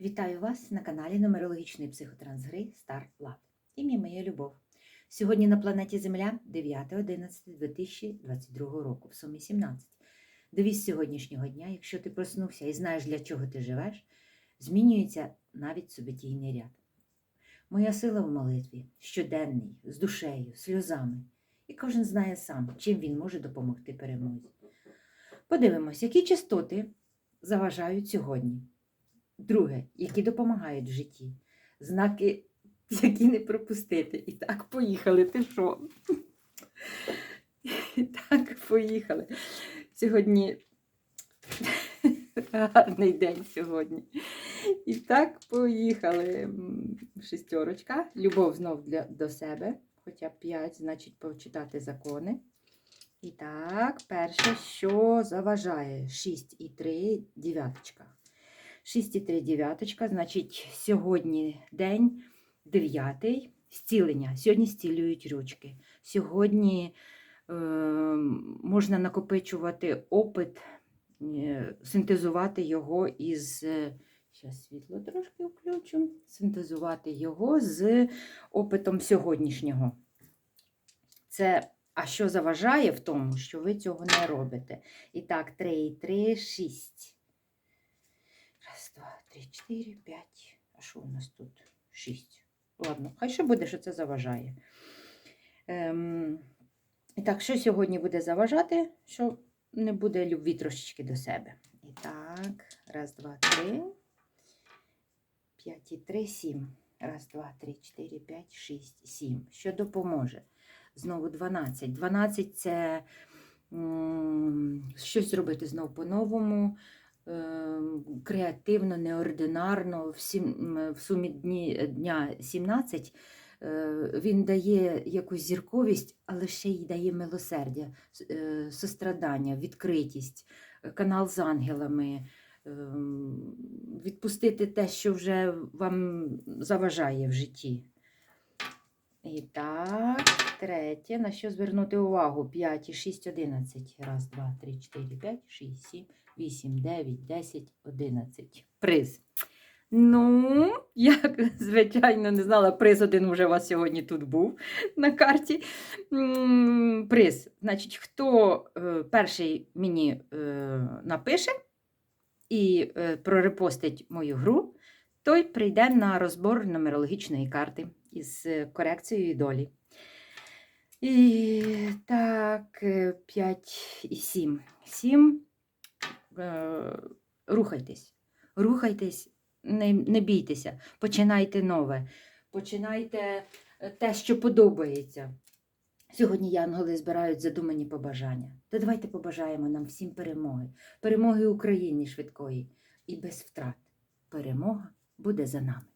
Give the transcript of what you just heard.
Вітаю вас на каналі нумерологічної психотрансгри Стар Lab. Ім'я моє Любов. Сьогодні на планеті Земля 9.11.2022 року, в сумі 17. Девіз сьогоднішнього дня, якщо ти проснувся і знаєш, для чого ти живеш, змінюється навіть событійний ряд. Моя сила в молитві, щоденний, з душею, сльозами. І кожен знає сам, чим він може допомогти перемозі. Подивимось, які частоти заважають сьогодні. Друге, які допомагають в житті. Знаки, які не пропустити. І так, поїхали. Ти що? І так, поїхали. Сьогодні гарний день сьогодні. І так, поїхали. Шестерочка. Любов знов для, до себе. Хоча 5, значить, почитати закони. І так, перше, що заважає? 6 і 3, дев'яточка. 6,3 дев'яточка, значить, сьогодні день 9, зцілення. Сьогодні зцілюють ручки. Сьогодні е, можна накопичувати опит, е, синтезувати його із. Зараз світло трошки включу. Синтезувати його з опитом сьогоднішнього. Це, а що заважає в тому, що ви цього не робите? І так, 3 3, 6. Раз, два, три, чотири, п'ять. А що у нас тут? Шість. Ладно, хай що буде, що це заважає. Ем, і так, що сьогодні буде заважати, що не буде любві трошечки до себе. І так, раз, два, три. П'ять і три, сім. Раз, два, три, чотири, п'ять, шість, сім. Що допоможе? Знову 12. 12 це м, щось робити знову по-новому креативно, неординарно, в, сумі дні, дня 17 е, він дає якусь зірковість, але ще й дає милосердя, е, сострадання, відкритість, е, канал з ангелами. е, Відпустити те, що вже вам заважає в житті. І так, третє, на що звернути увагу? 5 і 6, 11. Раз, два, три, 4, 5, 6, 7, 8, 9, 10, 11. Приз. Ну, я, звичайно, не знала, приз один вже у вас сьогодні тут був на карті. Приз. Значить, хто е, перший мені е, напише і е, прорепостить мою гру, той прийде на розбор нумерологічної карти із е, корекцією долі. І так, 5 і 7. 7. Е, рухайтесь. Рухайтесь, не, не бійтеся, починайте нове, починайте е, те, що подобається. Сьогодні янголи збирають задумані побажання. То давайте побажаємо нам всім перемоги. Перемоги Україні швидкої і без втрат. Перемога буде за нами.